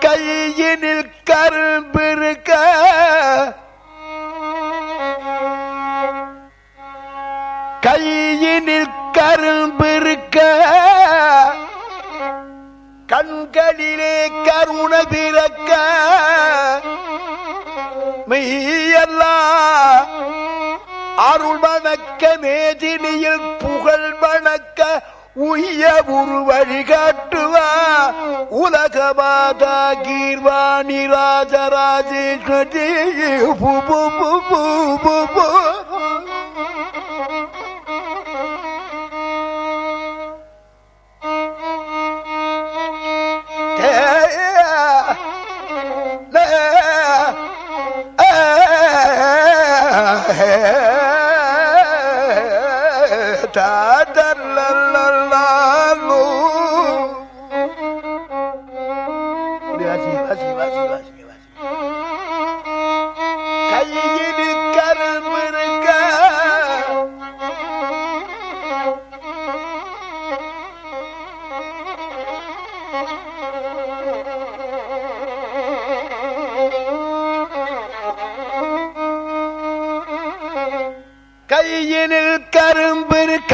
கையினில் கரும்பிருக்க. கையினில் கரும்பிருக்க. கண்களிலே கருண பிறக்க. மெய்யல்லா. அருள் வணக்க மேதினியில் புகழ் வணக்க உய்ய உருவழி வழிகாட்டுவா உலக மாதா கீர்வாணி ராஜராஜேஸ்வரி பு பு பு பு பு கையினில் கரும்பிருக்க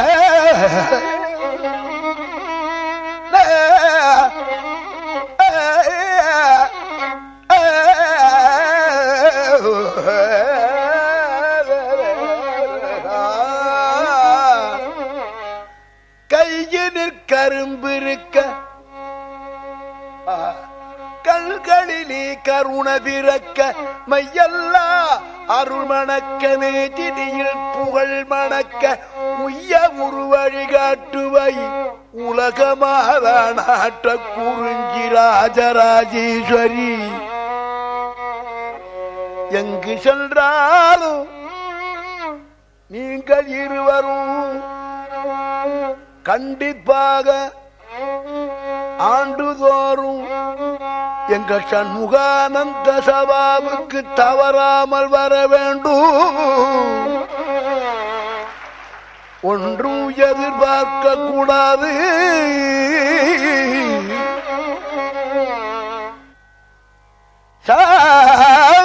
கையினில் கரும்பிருக்க கண்களிலே கருண பிறக்க மையல்லா அருள் மணக்க மேதினியில் புகழ் மணக்க உய்ய உரு வழிகாட்டுவை உலகமாத நாட்ட குறிஞ்சி ராஜராஜேஸ்வரி. எங்கு சென்றாலும் நீங்கள் இருவரும் கண்டிப்பாக ஆண்டுதோறும் எங்கள் சண்முகானந்த சபாவுக்கு தவறாமல் வர வேண்டும். ஒன்றும் எதிர்பார்க்க கூடாது. சாவேலே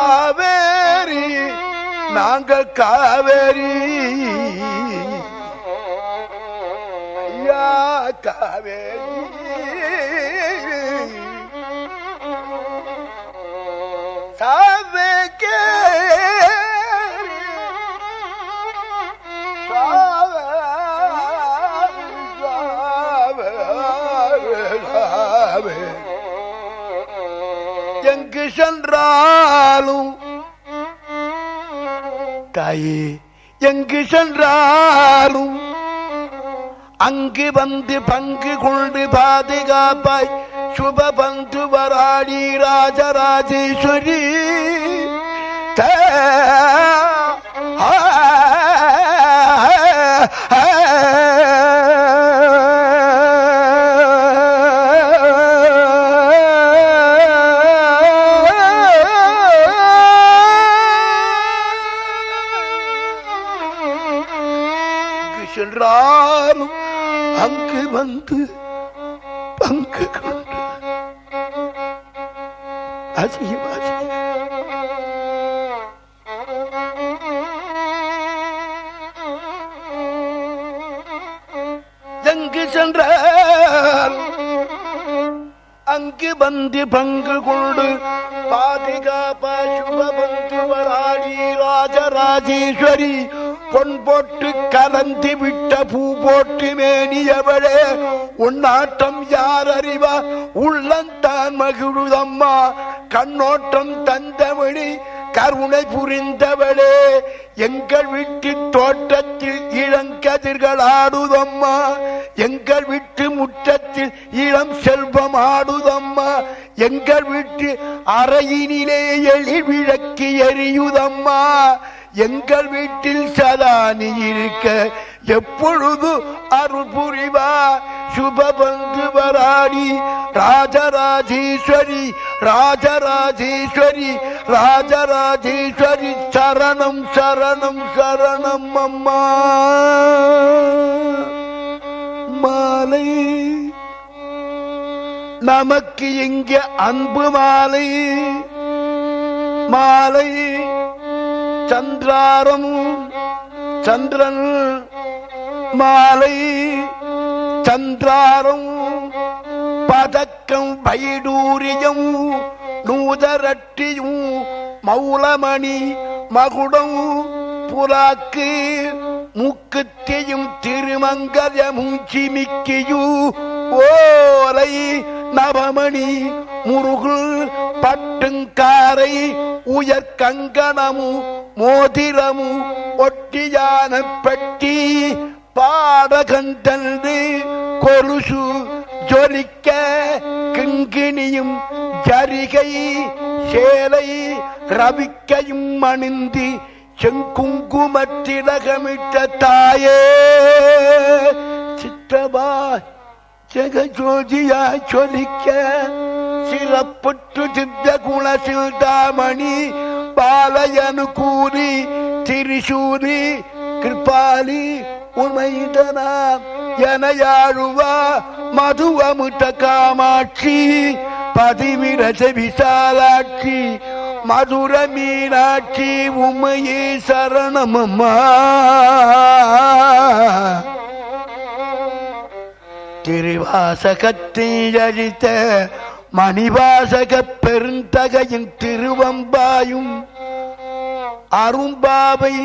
சாவேரி நாங்கள் காவேரி ஐயா காவேரி சாவேக்கே எங்கு சென்றாலும் தாயே எங்கு சென்றாலும் அங்கு வந்து பங்கு கொண்டு பாதுகாப்பாய் சுப பந்து வராடி ராஜராஜேஸ்வரி. த- அங்கு வந்து பங்கு கொண்டு அசியம் அசியம் எங்கு சென்றால் அங்கு வந்து பங்கு கொண்டு பாதுகாப்பா சுபபந்து வராடி ராஜராஜேஸ்வரி பொன் போட்டு கலந்து விட்ட பூ போட்டு மேனியவளே உன்னாட்டம் யார் அறிவா? உள்ளந்தான் மகிழுதம்மா கண்ணோட்டம் தந்தமணி கருணை புரிந்தவளே எங்கள் வீட்டு தோட்டத்தில் இளங்கதிர்கள் ஆடுதம்மா எங்கள் வீட்டு முற்றத்தில் இளம் செல்வம் ஆடுதம்மா எங்கள் வீட்டு அறையினிலே எளி விளக்கு எரியுதம்மா எங்கள் வீட்டில் சதானி இருக்க எப்பொழுது அருள் புரிவா? சுபபந்து வராடி ராஜராஜேஸ்வரி ராஜராஜேஸ்வரி ராஜராஜேஸ்வரி சரணம் சரணம் சரணம் அம்மா. மாலை. நமக்கு இங்கே அன்பு மாலை. மாலை. சந்திராரம் சந்திரன் மாலை சந்திராரம் பதக்கம் பைடூரியம் நூதரட்டியும் மௌலமணி மகுடம் புறாக்கு முக்குத்தையும் திருமங்கதமும் சிமிக்கியூ ஓலை நவமணி முருகுல் பட்டுங்காரை உயர் கங்கணமு மோதிரமு ஒட்டியான பெட்டி பாடகந்தன்று கொலுசு ஜொலிக்க கிங்கிணியும் ஜரிகை சேலை ரவிக்கையும் அணிந்து செங்குங்குமத்திலகமிட்ட தாயே. சித்தபா ஜெகஜோதியா ஜொலிக்க சிறப்புற்று சித்த குணசில் தாமணி பாலயனு கூறி திரிசூரி கிருபாலி உமைதனா எனையாழுவா மதுவமுட்ட காமாட்சி பதிவிரச விசாலாட்சி மதுர மீனாட்சி உமையே சரணமம்மா. திருவாசகத்தை அழித்த மணிவாசக பெருந்தகையின் திருவம்பாயும் அரும்பாவை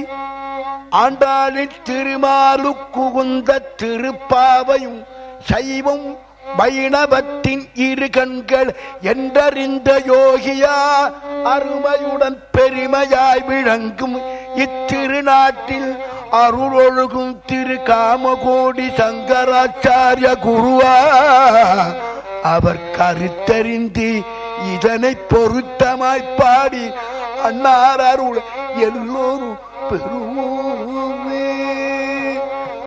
ஆண்டாளின் திருமாலு குகுந்த திருப்பாவையும் சைவம் வைணவத்தின் இரு கண்கள் என்றறிந்த யோகியா அருமையுடன் பெருமையாய் விளங்கும். இத்திருநாட்டில் அருளொழுகும் திரு காமகோடி சங்கராச்சாரிய குருவா அவர் கருத்தறிந்து இதனை பொருத்தமாய் பாடி அன்னார் அருள் எல்லோரும் பெறுவோம்.